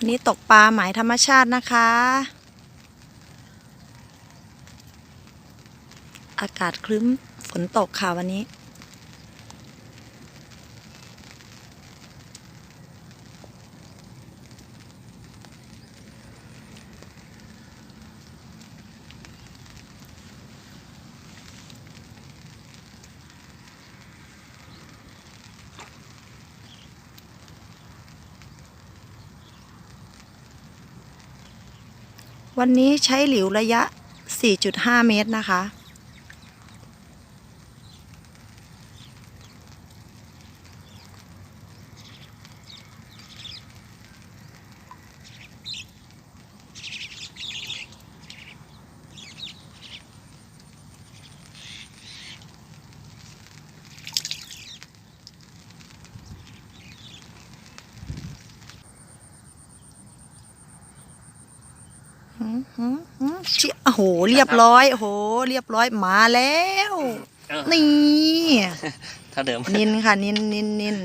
วันนี้ตกปลาหมายธรรมชาตินะคะ อากาศครึ้มฝนตกค่ะวันนี้ วันนี้ใช้หลิวระยะ 4.5 เมตรนะคะ โอ้โห เรียบร้อยโอ้โห เรียบร้อยมาแล้วเออนี่เท่าเดิมนินค่ะ นินนินนิน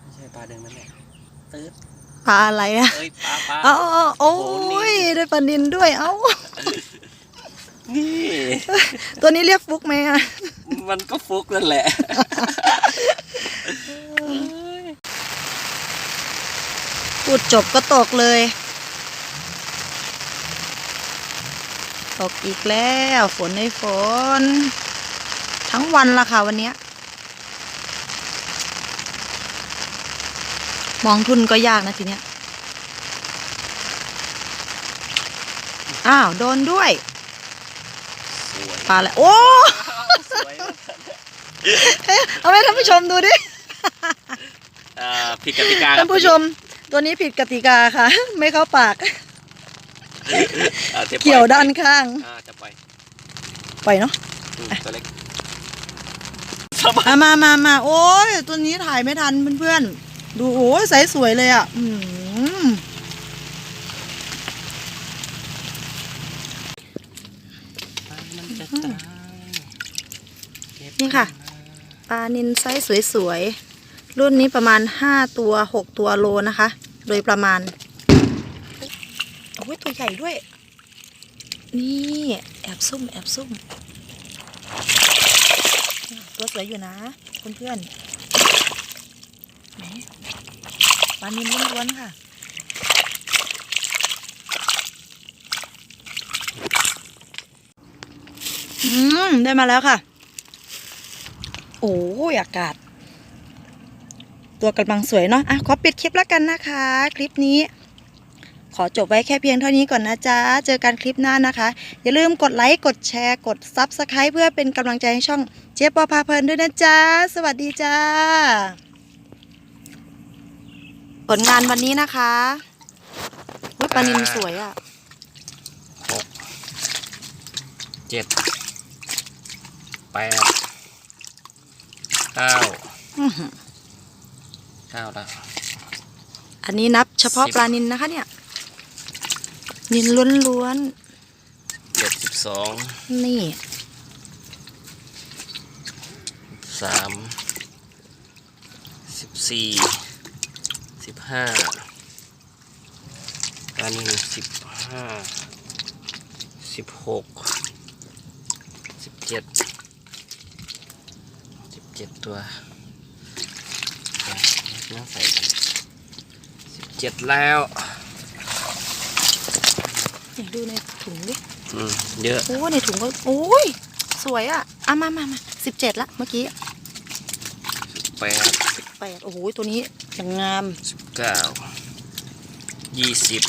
ไม่ใช่ปลาเดิมนั่นแหละตืด ปลาอะไรอะเอ้ยปลาปลา เอาเอาโอ้โอ้โหนิยนได้ปลานินด้วย เอ้า นี่ ตัวนี้เรียกฟุกไหมอะมันก็ฟุกนั่นแหละ พูดจบก็ตกเลย ตกอีกแล้ว ฝนในฝน ทั้งวันละค่ะวันเนี้ย มองทุนก็ยากนะทีเนี้ย อ้าว โดนด้วยสวยปลาอะไรโอ้สวยมากเอาให้ท่านผู้ชมดูดิอ่าผิดกติกาครับท่านผู้ชม ตัวนี้ผิดกติกาค่ะ ไม่เข้าปากอ่าจะปล่อเกี่ยวด้านข้างอ่าจะปล่อยปล่อยเนาะอืมตัวเล็กมามามามาโอ้ยตัวนี้ถ่ายไม่ทันเพื่อนๆ ดูโอ้ยใสสวยเลยอะ อืมมันจะตายเก็บนี่ค่ะ ปลานินไซส์สวยๆ รุ่นนี้ประมาณ5ตัว6ตัวโลนะคะ โดยประมาณ โอ้ยตัวใหญ่ด้วย นี่ แอบซุ่ม แอบซุ่ม ตัวสวยอยู่นะเพื่อนๆไหน ปลานินล้วนๆค่ะ อืม ได้มาแล้วค่ะ โอ้ยอากาศ ตัวกำลังสวยเนาะ อะ ขอปิดคลิปแล้วกันนะคะ คลิปนี้ขอจบไว้แค่เพียงเท่านี้ก่อนนะจ๊ะ เจอกันคลิปหน้านะคะ อย่าลืมกดไลค์ กดแชร์ กด Subscribe เพื่อเป็นกำลังใจให้ช่องเจ๊ปอพาเพลินด้วยนะจ๊ะ สวัสดีจ้า ผลงานวันนี้นะคะอุ๊ยปลานินสวยอะหกเจ็ดแปดเก้าอื้อหือเก้าแล้วอันนี้นับเฉพาะสิบปลานินนะคะเนี่ย นินล้วนเจ็ดสิบสองๆ นี่ สามสิบสี่ สิบห้าอันนี้สิบห้าสิบหกสิบเจ็ดสิบเจ็ดตัวน้ำใส่กันสิบเจ็ดแล้วอยากดูในถุงดิอืมเยอะ โอ้ในถุงก็โอ้ย สวยอะอะมามามาสิบเจ็ดละเมื่อกี้แปด แปดโอ้โหตัวนี้อย่างงามสิบเก้ายี่สิบ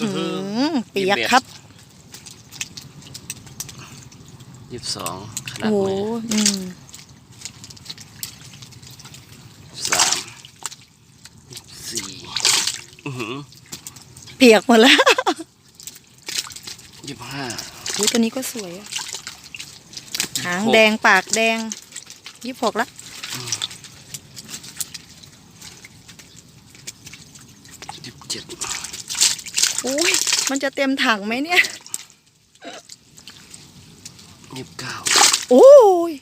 หืมเปียกครับยี่สิบสองขนาโอ้ดโหมืออืมสามสี่อื้อหือเปียกหมดแล้วยี่สิบห้าโอ้ยตัวนี้ก็สวยอะหางแดงปากแดงยี่สิบหกละ อุ้ยมันจะเต็มถังไหมเนี่ยยี่สิบเก้าโอ้ย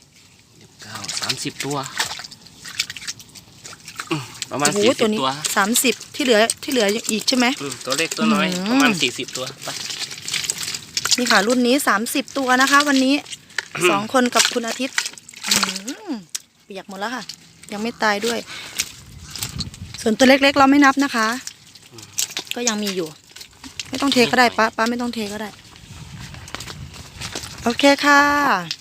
ยี่สิบเก้าสามสิบตัวอืมประมาณโอ้โหสี่สิตัวบนี้ตัวสามสิบที่เหลือที่เหลืออีกใช่ไหม อืมตัวเล็กตัวน้อย อืม ประมาณสี่สิบตัวไปนี่ค่ะ รุ่นนี้สามสิบตัวนะคะ วันนี้ สองคนกับคุณอาทิตย์อื้อหือเปียกหมดแล้วค่ะ ยังไม่ตายด้วย ส่วนตัวเล็กๆ เราไม่นับนะคะ ก็ยังมีอยู่ ไม่ต้องเทก็ได้ป้าป้าไม่ต้องเทก็ได้ โอเคค่ะ